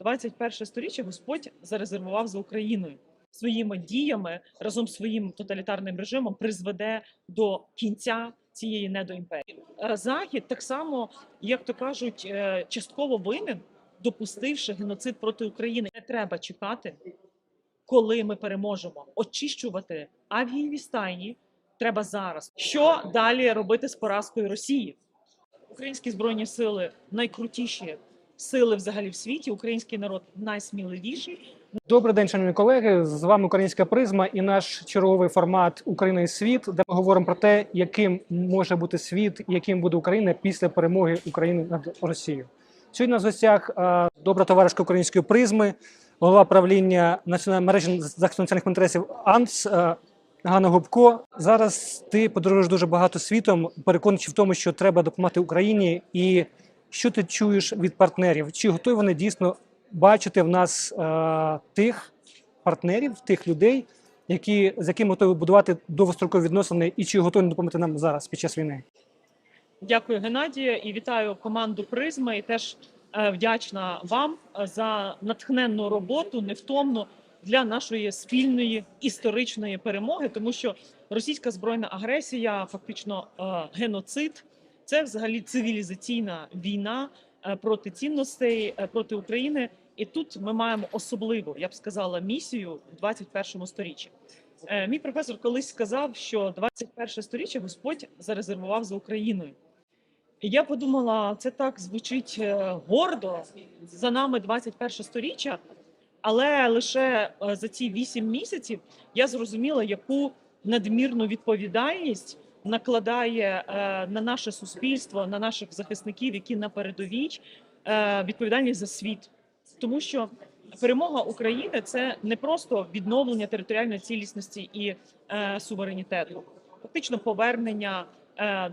21 сторіччя Господь зарезервував за Україною своїми діями разом з своїм тоталітарним режимом призведе до кінця цієї недоімперії. Е, Захід так само, як то кажуть, е, частково винен, допустивши геноцид проти України. Не треба чекати, коли ми переможемо. Очищувати авгієві стайні треба зараз. Що далі робити з поразкою Росії? Українські збройні сили найкрутіші сили взагалі в світі. Український народ найсміливіший. Добрий день, шановні колеги. З вами Українська призма і наш черговий формат Україна і світ, де ми говоримо про те, яким може бути світ, яким буде Україна після перемоги України над Росією. Сьогодні на гостях е, добра товаришка української призми, голова правління національної мережі захисту національних інтересів АНС. е, Ганна Губко, зараз ти подорожуєш дуже багато світом, переконуючи в тому, що треба допомагати Україні. І що ти чуєш від партнерів? Чи готові вони дійсно бачити в нас е, тих партнерів, тих людей, які, з якими готові будувати довгострокові відносини, і чи готові допомогти нам зараз під час війни? Дякую, Геннадія, і вітаю команду Призма. І теж е, вдячна вам е, за натхненну роботу, невтомну для нашої спільної історичної перемоги, тому що російська збройна агресія, фактично е, геноцид, це взагалі цивілізаційна війна е, проти цінностей е, проти України. І тут ми маємо особливу, я б сказала, місію в 21-му сторіччі. Е, Мій професор колись сказав, що 21 сторіччя Господь зарезервував за Україною. І я подумала, це так звучить гордо за нами 21 сторіччя, але лише за ці 8 місяців я зрозуміла, яку надмірну відповідальність накладає е, на наше суспільство, на наших захисників, які на передовій, е, відповідальність за світ, тому що перемога України це не просто відновлення територіальної цілісності і е, суверенітету, фактично повернення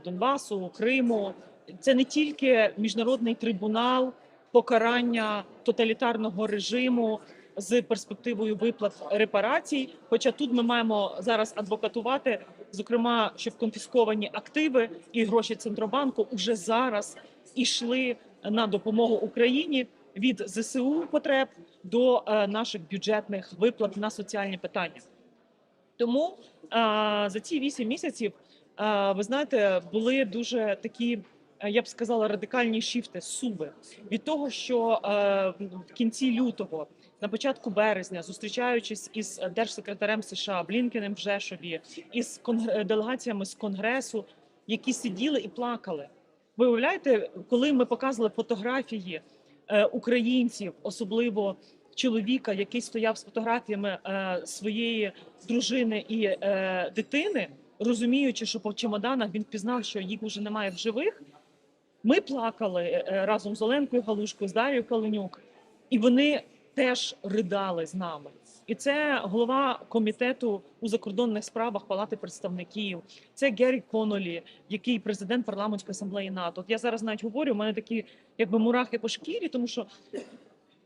Донбасу, Криму. Це не тільки міжнародний трибунал, покарання тоталітарного режиму з перспективою виплат репарацій. Хоча тут ми маємо зараз адвокатувати, зокрема, щоб конфісковані активи і гроші центробанку уже зараз ішли на допомогу Україні від ЗСУ потреб до е, наших бюджетних виплат на соціальні питання. Тому е, за ці вісім місяців, е, ви знаєте, були дуже такі, я б сказала, радикальні шіфти, суви від того, що в кінці лютого, на початку березня, зустрічаючись із держсекретарем США Блінкенем в Жешові, із конгр- делегаціями з конгресу, які сиділи і плакали. Ви уявляєте, коли ми показували фотографії е, українців, особливо чоловіка, який стояв з фотографіями е, своєї дружини і е, дитини, розуміючи, що по чемоданах він впізнав, що їх вже немає в живих. Ми плакали е, разом з Оленкою Галушкою, з Дар'єю Каленюк, і вони теж ридали з нами. І це голова комітету у закордонних справах Палати представників. Це Геррі Конолі, який президент парламентської асамблеї НАТО. От я зараз навіть говорю, у мене такі якби мурахи по шкірі, тому що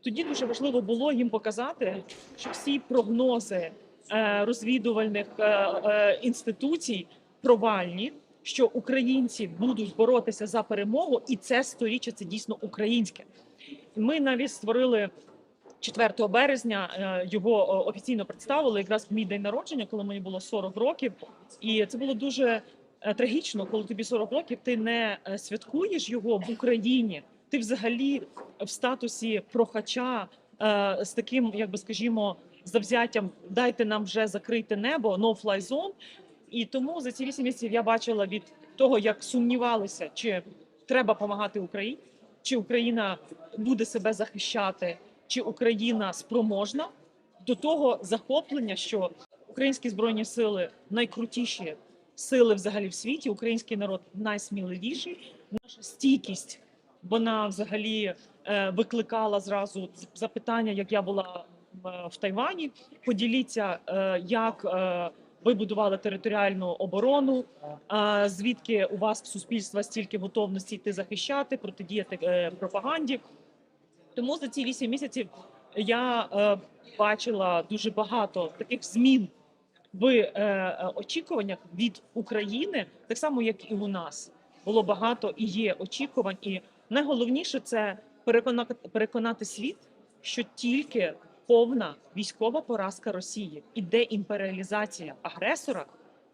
тоді дуже важливо було їм показати, що всі прогнози е, розвідувальних е, е, інституцій провальні, що українці будуть боротися за перемогу, і це сторіччя це дійсно українське. Ми навіть створили 4 березня. е, Його е, офіційно представили якраз в мій день народження, коли мені було 40 років, і це було дуже е, трагічно, коли тобі 40 років, ти не святкуєш його в Україні. Ти взагалі в статусі прохача з таким, як би скажімо, завзяттям дайте нам вже закрити небо, no-fly zone. І тому за ці вісім місяців я бачила від того, як сумнівалися, чи треба допомагати Україні, чи Україна буде себе захищати, чи Україна спроможна, до того захоплення, що українські збройні сили найкрутіші сили взагалі в світі, український народ найсміливіший, наша стійкість вона взагалі е, викликала зразу запитання, як я була в, Тайвані. Поділіться, е, як е, ви будували територіальну оборону, звідки у вас в суспільства стільки готовності йти захищати, протидіяти пропаганді. Тому за ці вісім місяців я е, бачила дуже багато таких змін в е, е, очікуваннях від України, так само як і у нас було багато і є очікувань. І найголовніше це переконати, переконати світ, що тільки повна військова поразка Росії і деімперіалізація агресора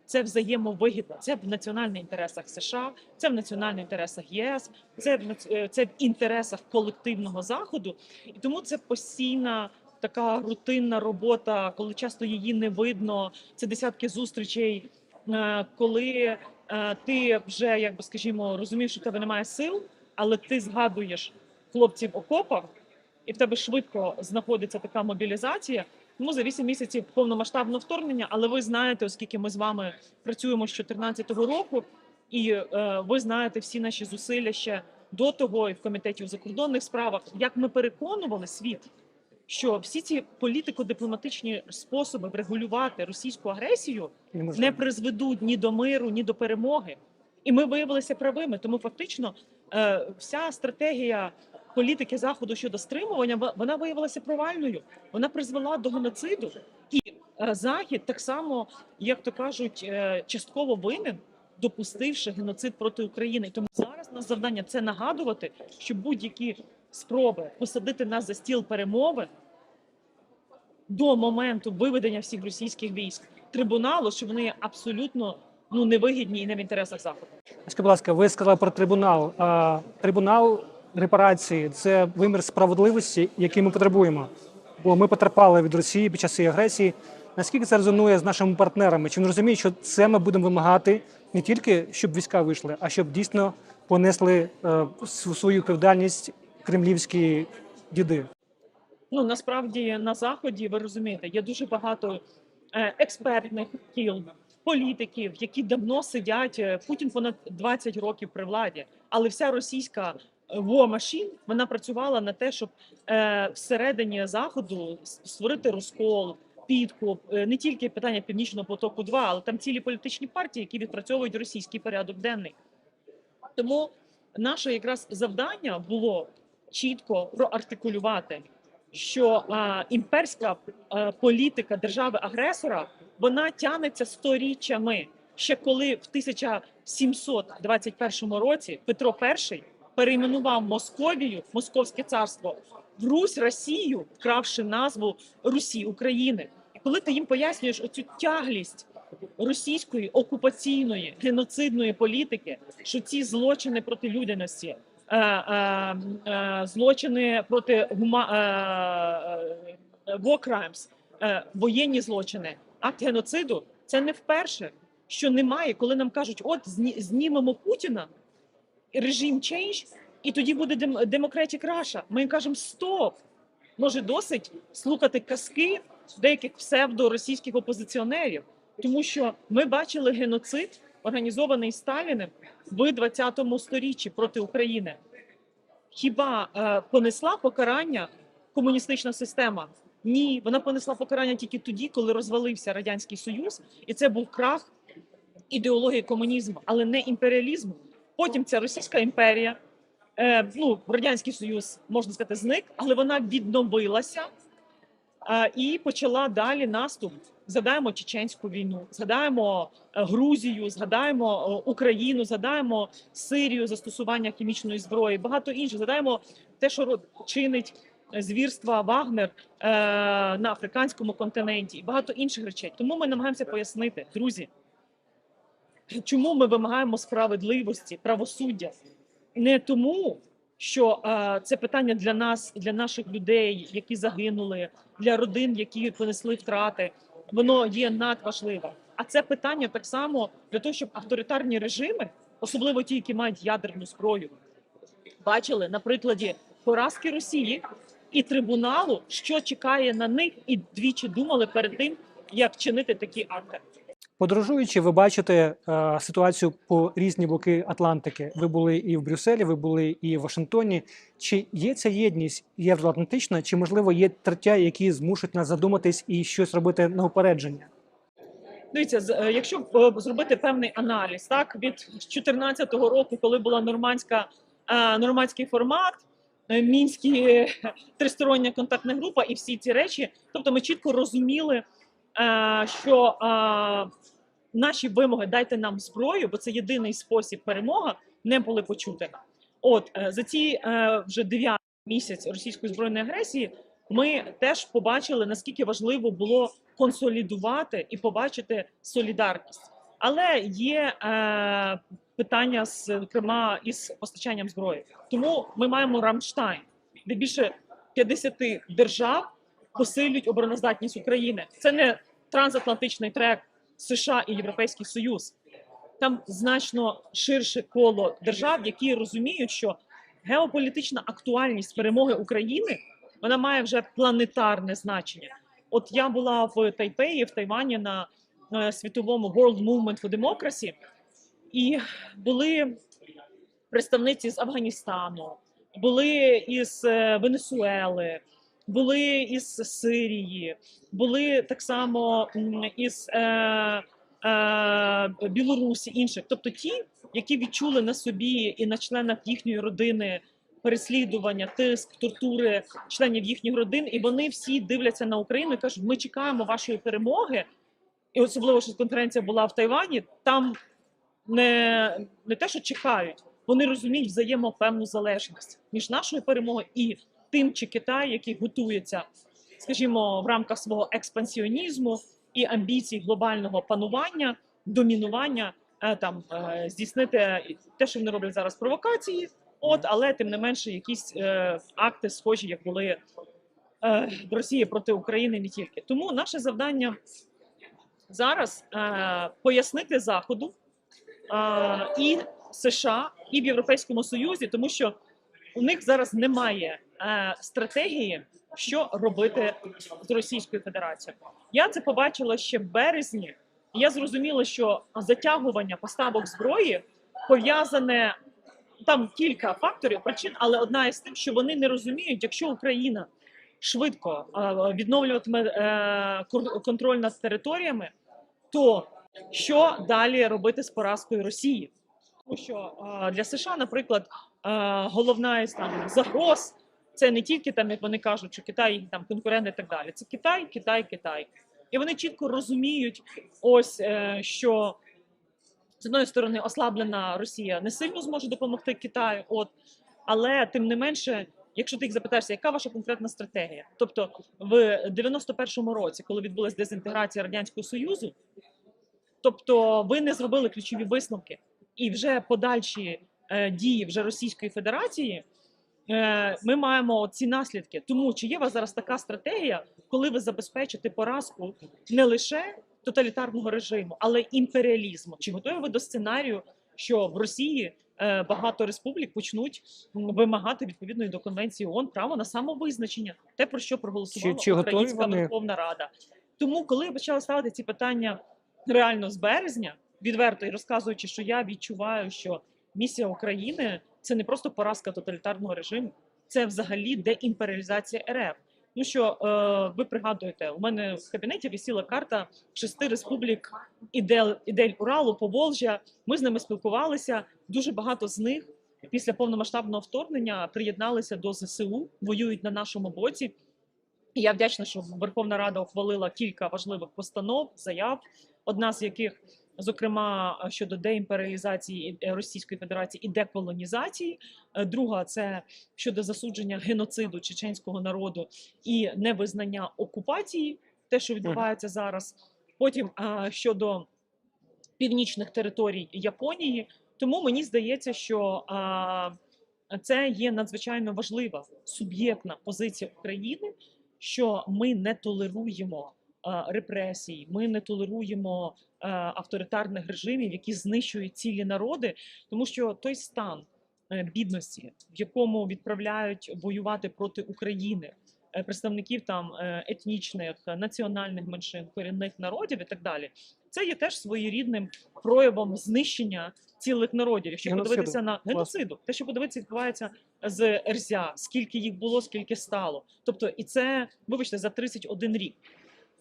це взаємовигідно. Це в національних інтересах США, це в національних інтересах ЄС, це в е, це в інтересах колективного заходу, і тому це постійна. Така рутинна робота, коли часто її не видно. Це десятки зустрічей, е, коли е, ти вже, як би скажімо, розумієш, що в тебе немає сил, але ти згадуєш хлопців окопах, і в тебе швидко знаходиться така мобілізація. Тому за 8 місяців повномасштабного вторгнення, але ви знаєте, оскільки ми з вами працюємо з 2014 року, і е, ви знаєте всі наші зусилля ще до того, і в комітеті у закордонних справах, як ми переконували світ, що всі ці політико-дипломатичні способи врегулювати російську агресію Неможливо. не призведуть ні до миру, ні до перемоги. І ми виявилися правими. Тому фактично е, вся стратегія політики заходу щодо стримування ва- вона виявилася провальною. Вона призвела до геноциду, і е, захід так само, як то кажуть, е, частково винен. Допустивши геноцид проти України, тому зараз нас завдання це нагадувати, що будь-які спроби посадити нас за стіл перемови до моменту виведення всіх російських військ трибуналу, що вони абсолютно ну невигідні і не в інтересах заходу. Скажіть, будь ласка, ви сказали про трибунал. А, трибунал репарації це вимір справедливості, який ми потребуємо. Бо ми потерпали від Росії під час цієї агресії. Наскільки це резонує з нашими партнерами? Чи вони розуміють, що це ми будемо вимагати не тільки щоб війська вийшли, а щоб дійсно понесли е, свою відповідальність кремлівські діди? Ну насправді на заході ви розумієте, є дуже багато е, експертних кіл, політиків, які давно сидять. е, Путін понад 20 років при владі, але вся російська machine, вона працювала на те, щоб е, всередині заходу створити розкол. Підкуп Е, не тільки питання північного потоку, 2 але там цілі політичні партії, які відпрацьовують російський порядок денний. Тому наше якраз завдання було чітко проартикулювати, що а, імперська а, політика держави-агресора вона тягнеться сторіччями. Ще коли в 1721 році Петро І перейменував Московію, Московське царство, в Русь Росію, вкравши назву Русі України. І коли ти їм пояснюєш оцю тяглість російської окупаційної геноцидної політики, що ці злочини проти людяності, е, е, е, злочини проти war crimes, воєнні злочини, акт геноциду, це не вперше, що немає, коли нам кажуть, от зні- знімемо Путіна, режим change, і тоді буде democratic Russia. Ми їм кажемо стоп. Може, досить слухати казки деяких псевдоросійських опозиціонерів, тому що ми бачили геноцид, організований Сталіним в 20 сторіччі проти України. Хіба е, понесла покарання комуністична система? Ні, вона понесла покарання тільки тоді, коли розвалився радянський союз, і це був крах ідеології комунізму, але не імперіалізму. Потім ця Російська імперія, е, ну радянський союз можна сказати, зник, але вона відновилася е, і почала далі наступ. Згадаємо чеченську війну, згадаємо е, Грузію, згадаємо е, Україну, згадаємо Сирію, застосування хімічної зброї, багато інших. Згадаємо те, що чинить е, звірства Вагнер е, на африканському континенті, і багато інших речей. Тому ми намагаємося пояснити, друзі, чому ми вимагаємо справедливості, правосуддя не тому, що е, це питання для нас, для наших людей, які загинули, для родин, які понесли втрати. Воно є надважливе. А це питання так само для того, щоб авторитарні режими, особливо ті, які мають ядерну зброю, бачили на прикладі поразки Росії і трибуналу, що чекає на них, і двічі думали перед тим, як чинити такі акти. Подорожуючи, ви бачите е, ситуацію по різні боки Атлантики. Ви були і в Брюсселі, ви були і в Вашингтоні. Чи є ця єдність євроатлантична, чи можливо є тертя, які змушують нас задуматись і щось робити на упередження? Дивіться, е, якщо е, зробити певний аналіз, так від 2014 року, коли була нормандська е, нормандський формат, мінські тристороння контактна група і всі ці речі, тобто ми чітко розуміли, що наші вимоги дайте нам зброю, бо це єдиний спосіб перемога, не були почути. От е, за ці е, вже дев'ятий місяць російської збройної агресії ми теж побачили, наскільки важливо було консолідувати і побачити солідарність. Але є е, питання, зокрема, із постачанням зброї. Тому ми маємо Рамштайн, де більше 50 держав посилюють обороноздатність України. Це не трансатлантичний трек США і Європейський Союз. Там значно ширше коло держав, які розуміють, що геополітична актуальність перемоги України вона має вже планетарне значення. От я була в Тайпеї, в Тайвані на світовому World Movement for Democracy, і були представниці з Афганістану, були із е, Венесуели, були із Сирії, були так само із е, е, Білорусі, інших. Тобто ті, які відчули на собі і на членах їхньої родини переслідування, тиск, тортури членів їхніх родин, і вони всі дивляться на Україну і кажуть: ми чекаємо вашої перемоги. І особливо, що конференція була в Тайвані, там не, не те, що чекають, вони розуміють взаємопевну залежність між нашою перемогою і тим, чи Китай, який готується, скажімо, в рамках свого експансіонізму і амбіцій глобального панування, домінування, е, там е, здійснити те, що вони роблять зараз провокації. От, але тим не менше, якісь е, акти схожі, як були е, в Росії проти України, не тільки. Тому наше завдання зараз е, пояснити Заходу е, і США, і в Європейському Союзі, тому що у них зараз немає стратегії, що робити з Російською Федерацією. Я це побачила ще в березні. і Я зрозуміла, що затягування поставок зброї пов'язане там кілька факторів причин, але одна із тим, що вони не розуміють, якщо Україна швидко е, відновлюватиме е, контроль над територіями, то що далі робити з поразкою Росії? Тому що е, для США, наприклад, е, головна із там загроз це не тільки там, як вони кажуть, що Китай там конкурент і так далі. Це Китай, Китай, Китай. І вони чітко розуміють, ось е, що з одної сторони ослаблена Росія не сильно зможе допомогти Китаю, от але тим не менше. Якщо ти їх запитаєшся, яка ваша конкретна стратегія? Тобто в 91-му році, коли відбулася дезінтеграція радянського союзу, тобто ви не зробили ключові висновки, і вже подальші е, дії вже Російської Федерації, ми маємо ці наслідки. Тому чи є у вас зараз така стратегія, коли ви забезпечите поразку не лише тоталітарного режиму, але й імперіалізму? Чи готові ви до сценарію, що в Росії е, багато республік почнуть вимагати відповідної до конвенції ООН право на самовизначення, те про що проголосувала Чи- чи Українська вони? Верховна Рада? Тому, коли я почала ставити ці питання реально з березня, відверто і розказуючи, що я відчуваю, що місія України це не просто поразка тоталітарного режиму, це взагалі деімперіалізація РФ. Ну що е, ви пригадуєте, у мене в кабінеті висіла карта шести республік Ідель, Ідель Уралу, Поволжя. Ми з ними спілкувалися. Дуже багато з них після повномасштабного вторгнення приєдналися до ЗСУ, воюють на нашому боці. Я вдячна, що Верховна Рада ухвалила кілька важливих постанов, заяв, одна з яких, зокрема, щодо деімперіалізації е, Російської Федерації і деколонізації. Е, Друга це щодо засудження геноциду чеченського народу і невизнання окупації, те, що відбувається зараз. Потім щодо північних територій Японії. Тому мені здається, що це є надзвичайно важлива суб'єктна позиція України, що ми не толеруємо репресій, ми не толеруємо авторитарних режимів, які знищують цілі народи, тому що той стан е, бідності, в якому відправляють воювати проти України е, представників там е, етнічних, е, національних меншин, корінних народів і так далі, це є теж своєрідним проявом знищення цілих народів. Якщо Геноциду, подивитися на геноциду, те, що подивитися, відбувається з Ерзя, скільки їх було, скільки стало. Тобто, і це, вибачте, за 31 рік.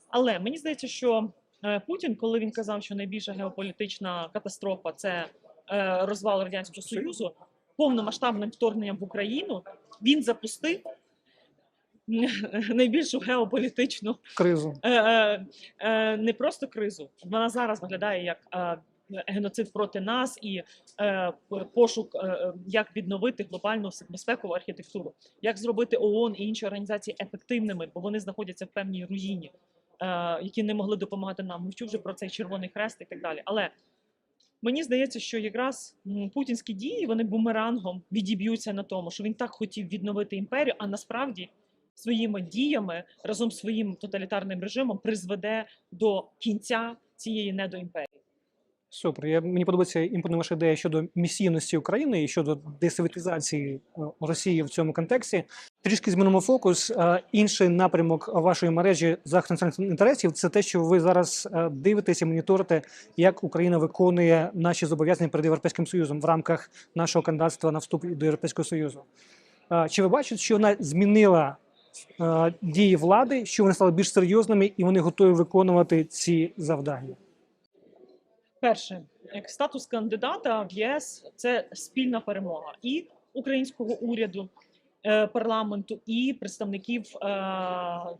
Але мені здається, що е, Путін, коли він казав, що найбільша геополітична катастрофа це е, розвал радянського союзу, повномасштабним вторгненням в Україну він запустив найбільшу геополітичну Кризу. е, е, е, не просто кризу. Вона зараз виглядає як е, геноцид проти нас і е, пошук, е, е, як відновити глобальну безпекову архітектуру, як зробити ООН і інші організації ефективними, бо вони знаходяться в певній руїні, е, які не могли допомагати нам. Мовчу вже про цей Червоний Хрест і так далі. Але Мені здається, що якраз путінські дії вони бумерангом відіб'ються на тому, що він так хотів відновити імперію, а насправді своїми діями разом з своїм тоталітарним режимом призведе до кінця цієї недоімперії. Супер. Я, мені подобається імпонує ваша ідея щодо місійності України і щодо десоветизації е, Росії в цьому контексті. Трішки змінимо фокус. Е, Інший напрямок вашої мережі захисту національних інтересів це те, що ви зараз е, дивитеся, моніторите, як Україна виконує наші зобов'язання перед Європейським Союзом в рамках нашого кандидатства на вступ до Європейського Союзу. Чи ви бачите, що вона змінила дії влади, що вони стали більш серйозними і вони готові виконувати ці завдання? Перше, як статус кандидата в ЄС це спільна перемога і українського уряду, е, парламенту, і представників е, е,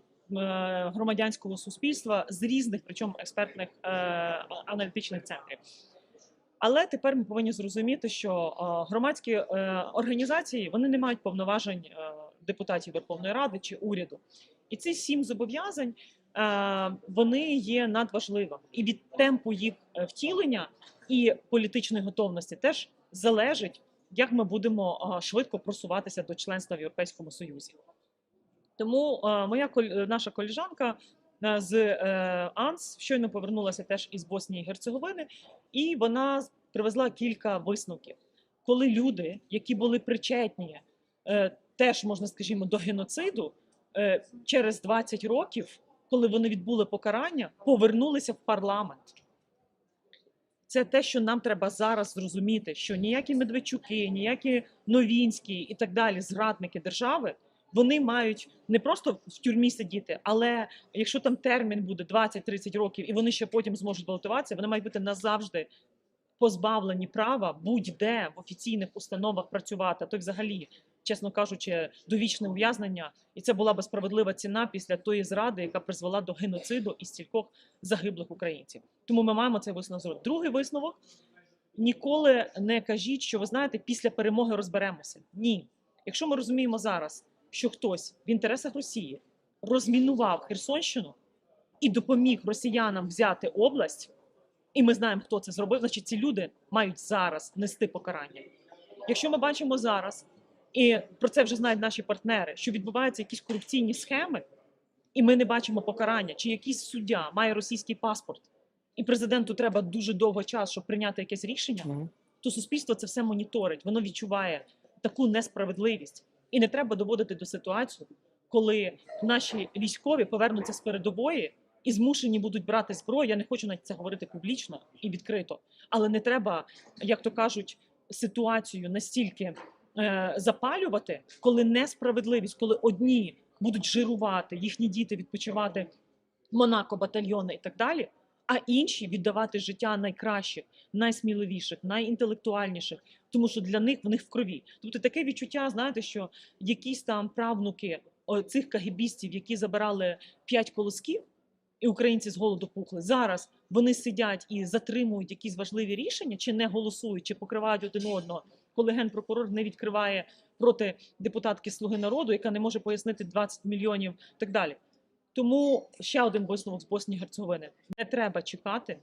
громадянського суспільства з різних, причому експертних аналітичних центрів. Але тепер ми повинні зрозуміти, що громадські організації вони не мають повноважень депутатів Верховної Ради чи уряду. І ці сім зобов'язань вони є надважливими. І від темпу їх е, втілення і політичної готовності теж залежить, як ми будемо е, швидко просуватися до членства в Європейському Союзі. Тому е, моя наша коліжанка е, з е, АНС щойно повернулася теж із Боснії і Герцеговини, і вона привезла кілька висновків, коли люди, які були причетні, е, теж можна скажімо, до геноциду, е, через 20 років, коли вони відбули покарання, повернулися в парламент. Це те, що нам треба зараз зрозуміти, що ніякі Медведчуки, ніякі Новінські і так далі, зрадники держави, вони мають не просто в тюрмі сидіти, але якщо там термін буде 20-30 років, і вони ще потім зможуть балотуватися, вони мають бути назавжди позбавлені права будь-де в офіційних установах працювати, а то взагалі, чесно кажучи, довічне ув'язнення, і це була би справедлива ціна після тої зради, яка призвела до геноциду і стількох загиблих українців. Тому ми маємо цей висновок зробити. Другий висновок. Ніколи не кажіть, що ви знаєте, після перемоги розберемося. Ні. Якщо ми розуміємо зараз, що хтось в інтересах Росії розмінував Херсонщину і допоміг росіянам взяти область, і ми знаємо, хто це зробив, значить ці люди мають зараз нести покарання. Якщо ми бачимо зараз, і про це вже знають наші партнери, що відбуваються якісь корупційні схеми, і ми не бачимо покарання, чи якийсь суддя має російський паспорт, і президенту треба дуже довго час, щоб прийняти якесь рішення, то суспільство це все моніторить, воно відчуває таку несправедливість. І не треба доводити до ситуації, коли наші військові повернуться з передової і змушені будуть брати зброю. Я не хочу навіть це говорити публічно і відкрито, але не треба, як то кажуть, ситуацію настільки е, запалювати, коли несправедливість, коли одні будуть жирувати, їхні діти відпочивати Монако, батальйони і так далі. А інші віддавати життя найкращих, найсміливіших, найінтелектуальніших, тому що для них в них в крові. Тобто таке відчуття, знаєте, що якісь там правнуки цих кагібістів, які забирали п'ять колосків, і українці з голоду пухли. Зараз вони сидять і затримують якісь важливі рішення, чи не голосують, чи покривають один одного, коли генпрокурор не відкриває проти депутатки Слуги народу, яка не може пояснити 20 мільйонів і так далі. Тому ще один висновок з Боснії і Герцеговини: не треба чекати,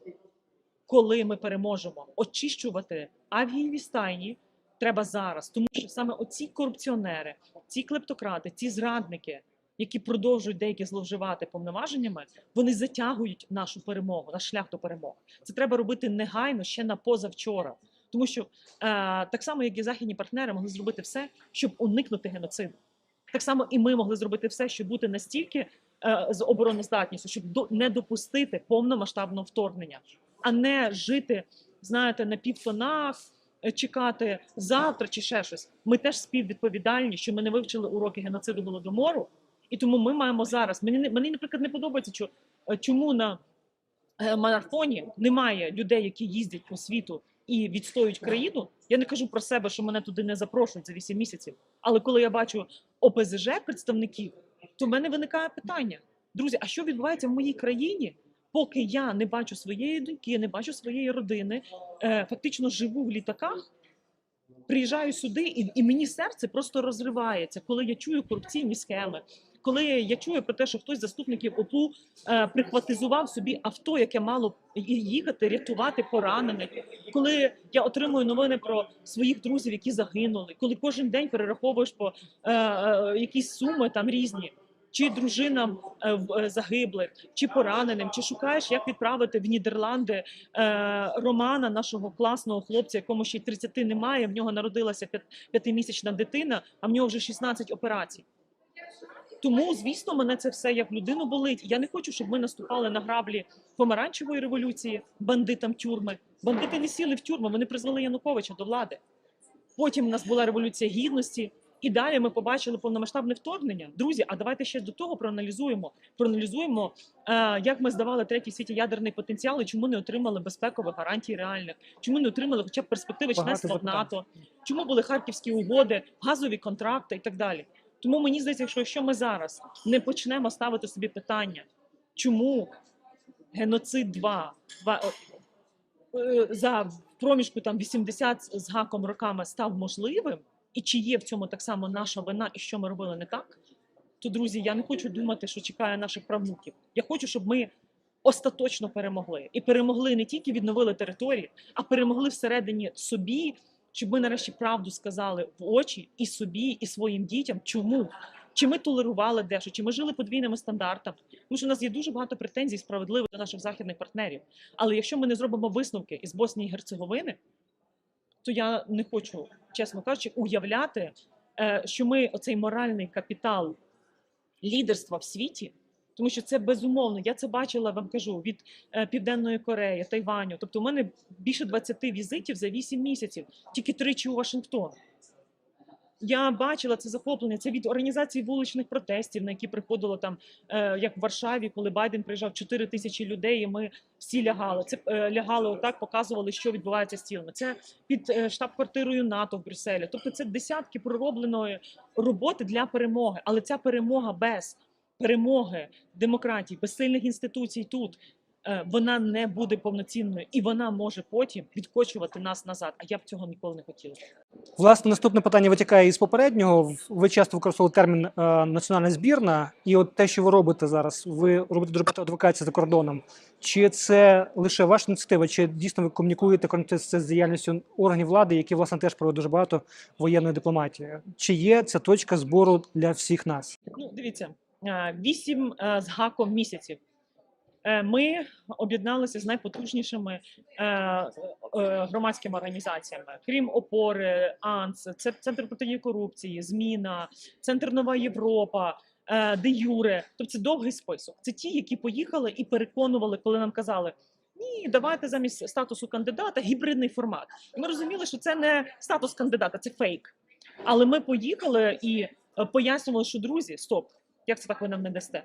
коли ми переможемо. Очищувати авгієві стайні треба зараз, тому що саме оці корупціонери, ці клептократи, ці зрадники, які продовжують деякі зловживати повноваженнями, вони затягують нашу перемогу, наш шлях до перемоги. Це треба робити негайно ще на позавчора. Тому що е, так само, як і західні партнери могли зробити все, щоб уникнути геноциду. Так само і ми могли зробити все, щоб бути настільки е, з обороноздатністю, щоб до, не допустити повномасштабного вторгнення, а не жити, знаєте, на півтонах, е, чекати завтра чи ще щось. Ми теж співвідповідальні, що ми не вивчили уроки геноциду голодомору, і тому ми маємо зараз. Мені мені, наприклад, не подобається, чому на марафоні немає людей, які їздять по світу і відстоюють країну. Я не кажу про себе, що мене туди не запрошують за 8 місяців. Але коли я бачу ОПЗЖ представників, то в мене виникає питання: друзі, а що відбувається в моїй країні, Поки я не бачу своєї доньки, не бачу своєї родини, е, фактично живу в літаках. Приїжджаю сюди, і, і мені серце просто розривається, коли я чую корупційні схеми, коли я чую про те, що хтось з заступників ОПУ е, прихватизував собі авто, яке мало їхати, рятувати поранених. Коли я отримую новини про своїх друзів, які загинули, коли кожен день перераховуєш по е, е, якісь суми там різні. Чи дружинам е, е, загиблих, чи пораненим, чи шукаєш, як відправити в Нідерланди Романа, нашого класного хлопця, якому ще й 30 немає. В нього народилася п'ят- п'ятимісячна дитина, а в нього вже 16 операцій. Тому, звісно, мене це все як людину болить. Я не хочу, щоб ми наступали на граблі помаранчевої революції, бандитам тюрми. Бандити не сіли в тюрми, вони призвели Януковича до влади. Потім у нас була революція гідності, і далі ми побачили повномасштабне вторгнення. Друзі, а давайте ще до того проаналізуємо. Проаналізуємо, е, як ми здавали третій світі ядерний потенціал і чому не отримали безпекових гарантій реальних, чому не отримали хоча б перспективи членства в. НАТО, чому були харківські угоди, газові контракти і так далі. Тому мені здається, що якщо ми зараз не почнемо ставити собі питання, чому геноцид 2, два, е, за проміжку там 80 з гаком роками став можливим, і чи є в цьому так само наша вина, і що ми робили не так, то друзі, я не хочу думати, що чекає наших правнуків. Я хочу, щоб ми остаточно перемогли. І перемогли не тільки відновили території, а перемогли всередині собі, щоб ми нарешті правду сказали в очі і собі, і своїм дітям, чому. Чи ми толерували дещо, чи ми жили подвійними стандартами? Тому що у нас є дуже багато претензій справедливо до наших західних партнерів. Але якщо ми не зробимо висновки із Боснії і Герцеговини, то я не хочу, чесно кажучи, уявляти, е, що ми оцей моральний капітал лідерства в світі, тому що це безумовно. Я це бачила, вам кажу, від е, Південної Кореї, Тайваню. Тобто, у мене більше 20 візитів за 8 місяців, тільки тричі у Вашингтон. Я бачила це захоплення. Це від організації вуличних протестів, на які приходило там, е, як в Варшаві, коли Байден приїжджав 4 тисячі людей, і ми всі лягали. Це е, лягали отак, показували, що відбувається з тілами. Це під штаб-квартирою НАТО в Брюсселі. Тобто, це десятки проробленої роботи для перемоги. Але ця перемога без перемоги демократії, без сильних інституцій тут. е, Вона не буде повноцінною, і вона може потім відкочувати нас назад. А я б цього ніколи не хотіла. Власне, наступне питання витікає із попереднього. Ви часто використовували термін е, національна збірна, і от те, що ви робите зараз, ви робите дуже багато адвокації за кордоном. Чи це лише ваша ініціатива, чи дійсно ви комунікуєте це з діяльністю органів влади, які власне теж проводять дуже багато воєнної дипломатії? Чи є ця точка збору для всіх нас? Ну, дивіться, вісім е, з гаком місяців. Е, Ми об'єдналися з найпотужнішими е, е, громадськими організаціями, крім опори, АНС, це центр протидії корупції, зміна, центр Нова Європа, е, де Юре. Тобто це довгий список. Це ті, які поїхали і переконували, коли нам казали. Ні, давайте замість статусу кандидата гібридний формат. Ми розуміли, що це не статус кандидата, це фейк. Але ми поїхали і е, пояснювали, що друзі, стоп, як це так ви нам не дасте?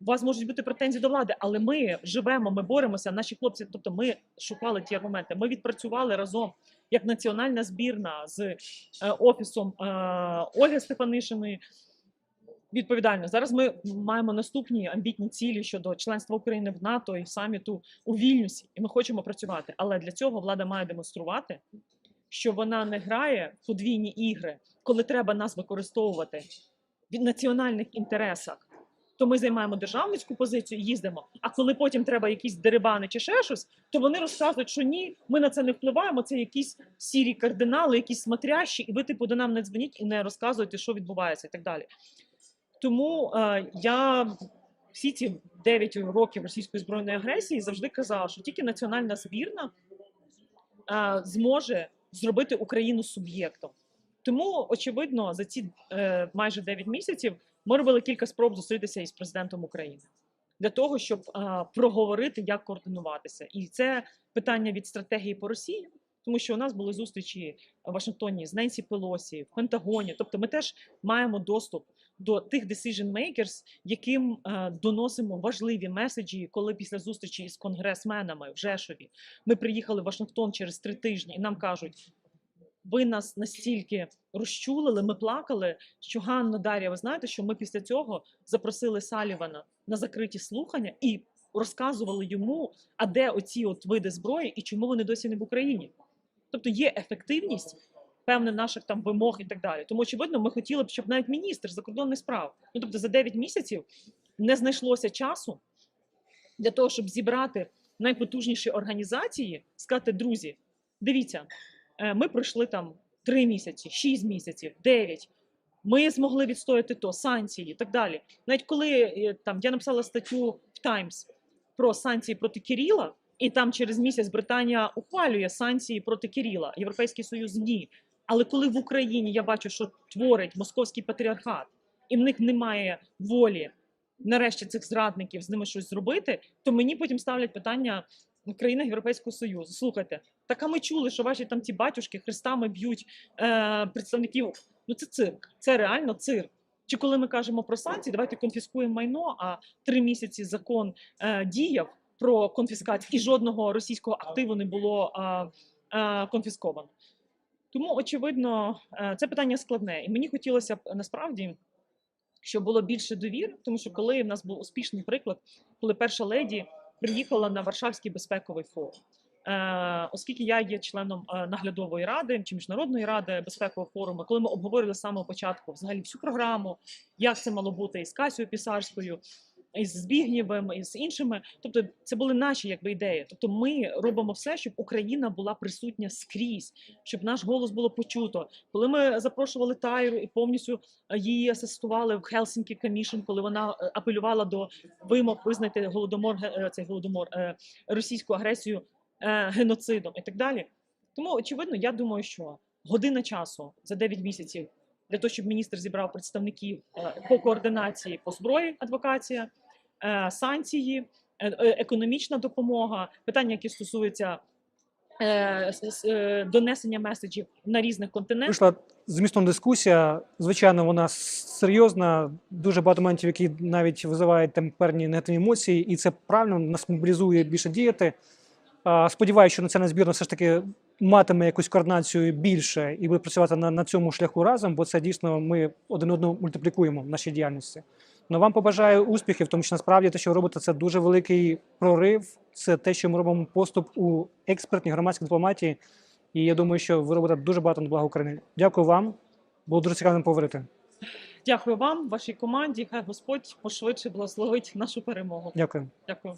У вас можуть бути претензії до влади, але ми живемо, ми боремося. Наші хлопці, тобто ми шукали ті аргументи. Ми відпрацювали разом як національна збірна з е, офісом е, Ольги Стефанишиної. Відповідально, зараз ми маємо наступні амбітні цілі щодо членства України в НАТО і саміту у Вільнюсі, і ми хочемо працювати. Але для цього влада має демонструвати, що вона не грає в подвійні ігри, коли треба нас використовувати в національних інтересах. То ми займаємо державницьку позицію, їздимо. А коли потім треба якісь дерибани чи ще щось, то вони розказують, що ні, ми на це не впливаємо. Це якісь сірі кардинали, якісь смотрящі, і ви типу до нам не дзвоніть і не розказуєте, що відбувається, і так далі. Тому е, я всі ці 9 років російської збройної агресії завжди казала, що тільки національна збірна е, зможе зробити Україну суб'єктом. Тому, очевидно, за ці е, майже 9 місяців ми робили кілька спроб зустрітися із президентом України для того, щоб е, проговорити, як координуватися. І це питання від стратегії по Росії, тому що у нас були зустрічі в Вашингтоні з Ненсі Пелосі, в Пентагоні. Тобто, ми теж маємо доступ до тих decision makers, яким е, доносимо важливі меседжі, коли після зустрічі із конгресменами в Жешові ми приїхали в Вашингтон через три тижні, і нам кажуть. Ви нас настільки розчулили, ми плакали, що Ганна Дар'я, ви знаєте, що ми після цього запросили Салівана на закриті слухання і розказували йому, а де оці от види зброї і чому вони досі не в Україні. Тобто є ефективність певних наших там вимог і так далі. Тому, очевидно, ми хотіли б, щоб навіть міністр закордонних справ, ну тобто за 9 місяців не знайшлося часу для того, щоб зібрати найпотужніші організації, сказати, друзі, дивіться, ми пройшли там 3 місяці, 6 місяців, 9. Ми змогли відстояти то, санкції і так далі. Навіть коли е, там я написала статтю в Times про санкції проти Кирила, і там через місяць Британія ухвалює санкції проти Кирила, Європейський Союз ні. Але коли в Україні я бачу, що творить московський патріархат, і в них немає волі нарешті цих зрадників з ними щось зробити, то мені потім ставлять питання в країнах Європейського Союзу. Слухайте, так а ми чули, що ваші там ті батюшки хрестами б'ють е, представників. Ну це цирк, це реально цирк. Чи коли ми кажемо про санкції, давайте конфіскуємо майно, а три місяці закон е, діяв про конфіскацію, і жодного російського активу не було е, е, конфісковано. Тому, очевидно, е, це питання складне. І мені хотілося б насправді, щоб було більше довіри, тому що коли в нас був успішний приклад, коли перша леді приїхала на Варшавський безпековий форум. Е, оскільки я є членом е, наглядової ради чи міжнародної ради безпекового форуму, коли ми обговорили з самого початку взагалі всю програму, як це мало бути із Касією Пісарською, із Збігнєвим, і з іншими. Тобто, це були наші якби ідеї. Тобто, ми робимо все, щоб Україна була присутня скрізь, щоб наш голос було почуто. Коли ми запрошували Тайру і повністю е, її асистували в Helsinki Commission, коли вона апелювала до вимог визнати голодомор цей голодомор російську агресію геноцидом і так далі. Тому очевидно, я думаю, що година часу за 9 місяців для того, щоб міністр зібрав представників е, по координації по зброї, адвокація, е, санкції, е, е, економічна допомога, питання, які стосуються е, е, донесення меседжів на різних континентах. Вийшла змістовна дискусія. Звичайно, вона серйозна. Дуже багато моментів, які навіть визивають там певні негативні емоції, і це правильно нас мобілізує більше діяти. Сподіваюся, що національна збірна все ж таки матиме якусь координацію більше і буде працювати на, на цьому шляху разом, бо це дійсно ми один одного мультиплікуємо в нашій діяльності. Ну вам побажаю успіхів, тому що насправді те, що ви робите, це дуже великий прорив. Це те, що ми робимо поступ у експертній громадській дипломатії. І я думаю, що ви робите дуже багато на благо України. Дякую вам. Було дуже цікаво поговорити. Дякую вам, вашій команді. Хай Господь пошвидше благословить нашу перемогу. Дякую. Дякую.